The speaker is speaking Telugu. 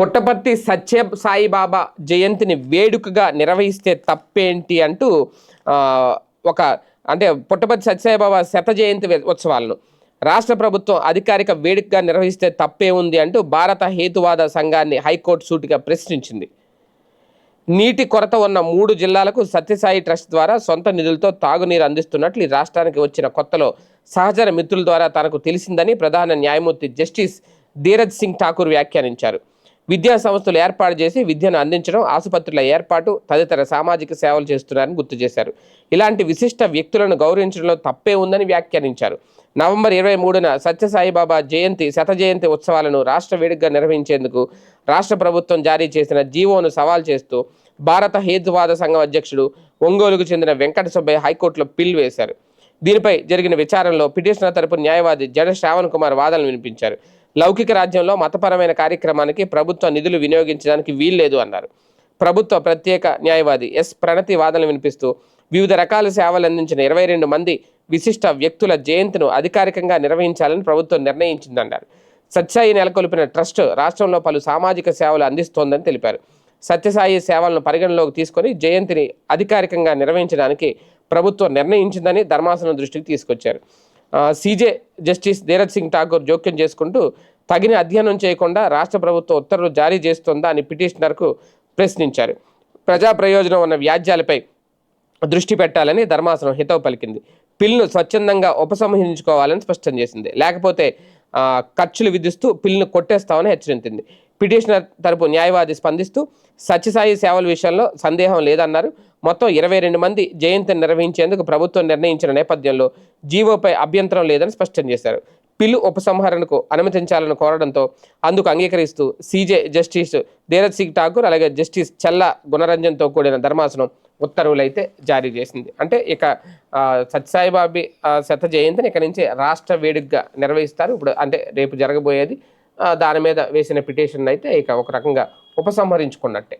పుట్టపర్తి సత్య సాయిబాబా జయంతిని వేడుకగా నిర్వహిస్తే తప్పేంటి అంటూ ఒక అంటే పుట్టపర్తి సత్యసాయిబాబా శత జయంతి ఉత్సవాలను రాష్ట్ర ప్రభుత్వం అధికారిక వేడుకగా నిర్వహిస్తే తప్పే ఉంది అంటూ భారత హేతువాద సంఘాన్ని హైకోర్టు సూటిగా ప్రశ్నించింది. నీటి కొరత ఉన్న మూడు జిల్లాలకు సత్యసాయి ట్రస్ట్ ద్వారా సొంత నిధులతో తాగునీరు అందిస్తున్నట్లు ఈ రాష్ట్రానికి వచ్చిన కొత్తలో సహచర మిత్రుల ద్వారా తనకు తెలిసిందని ప్రధాన న్యాయమూర్తి జస్టిస్ ధీరజ్ సింగ్ ఠాకూర్ వ్యాఖ్యానించారు. విద్యా సంస్థలు ఏర్పాటు చేసి విద్యను అందించడం ఆసుపత్రుల ఏర్పాటు తదితర సామాజిక సేవలు చేస్తున్నారని గుర్తు చేశారు. ఇలాంటి విశిష్ట వ్యక్తులను గౌరవించడంలో తప్పే ఉందని వ్యాఖ్యానించారు. నవంబర్ ఇరవై మూడున సత్యసాయిబాబా జయంతి శత జయంతి ఉత్సవాలను రాష్ట్ర వేడుకగా నిర్వహించేందుకు రాష్ట్ర ప్రభుత్వం జారీ చేసిన జీవోను సవాల్ చేస్తూ భారత హేతువాద సంఘం అధ్యక్షుడు ఒంగోలుకు చెందిన వెంకట సుబ్బయ్య హైకోర్టులో పిల్ వేశారు. దీనిపై జరిగిన విచారణలో పిటిషనర్ తరపు న్యాయవాది జడ శ్రావణ్ కుమార్ వాదనలు వినిపించారు. లౌకిక రాజ్యంలో మతపరమైన కార్యక్రమానికి ప్రభుత్వ నిధులు వినియోగించడానికి వీల్లేదు అన్నారు. ప్రభుత్వ ప్రత్యేక న్యాయవాది ఎస్ ప్రణతి వాదనలు వినిపిస్తూ వివిధ రకాల సేవలు అందించిన ఇరవై రెండు మంది విశిష్ట వ్యక్తుల జయంతిను అధికారికంగా నిర్వహించాలని ప్రభుత్వం నిర్ణయించిందన్నారు. సత్యసాయి నెలకొల్పిన ట్రస్ట్ రాష్ట్రంలో పలు సామాజిక సేవలు అందిస్తోందని తెలిపారు. సత్యసాయి సేవలను పరిగణలోకి తీసుకొని జయంతిని అధికారికంగా నిర్వహించడానికి ప్రభుత్వం నిర్ణయించిందని ధర్మాసనం దృష్టికి తీసుకొచ్చారు. సీజే జస్టిస్ ధీరజ్ సింగ్ ఠాగూర్ జోక్యం చేసుకుంటూ తగిన అధ్యయనం చేయకుండా రాష్ట్ర ప్రభుత్వం ఉత్తర్వులు జారీ చేస్తోందా అని పిటిషనర్కు ప్రశ్నించారు. ప్రజా ప్రయోజనం ఉన్న వ్యాజ్యాలపై దృష్టి పెట్టాలని ధర్మాసనం హితవు పలికింది. పిల్ను స్వచ్ఛందంగా ఉపసంహరించుకోవాలని స్పష్టం చేసింది. లేకపోతే ఖర్చులు విధిస్తూ పిల్ను కొట్టేస్తామని హెచ్చరించింది. పిటిషనర్ తరపు న్యాయవాది స్పందిస్తూ సత్యసాయి సేవల విషయంలో సందేహం లేదన్నారు. మొత్తం ఇరవై రెండు మంది జయంతిని నిర్వహించేందుకు ప్రభుత్వం నిర్ణయించిన నేపథ్యంలో జీవోపై అభ్యంతరం లేదని స్పష్టం చేశారు. పిల్లు ఉపసంహరణకు అనుమతించాలని కోరడంతో అందుకు అంగీకరిస్తూ సీజే జస్టిస్ ధీరజ్ సింగ్ ఠాకూర్ అలాగే జస్టిస్ చల్ల గుణరంజన్తో కూడిన ధర్మాసనం ఉత్తర్వులు అయితే జారీ చేసింది. అంటే ఇక ఆ, సత్యసాయిబాబి శత జయంతిని ఇక నుంచి రాష్ట్ర వేడుకగా నిర్వహిస్తారు. ఇప్పుడు అంటే రేపు జరగబోయేది దాని మీద వేసిన పిటిషన్ అయితే ఇక ఒక రకంగా ఉపసంహరించుకున్నట్టే.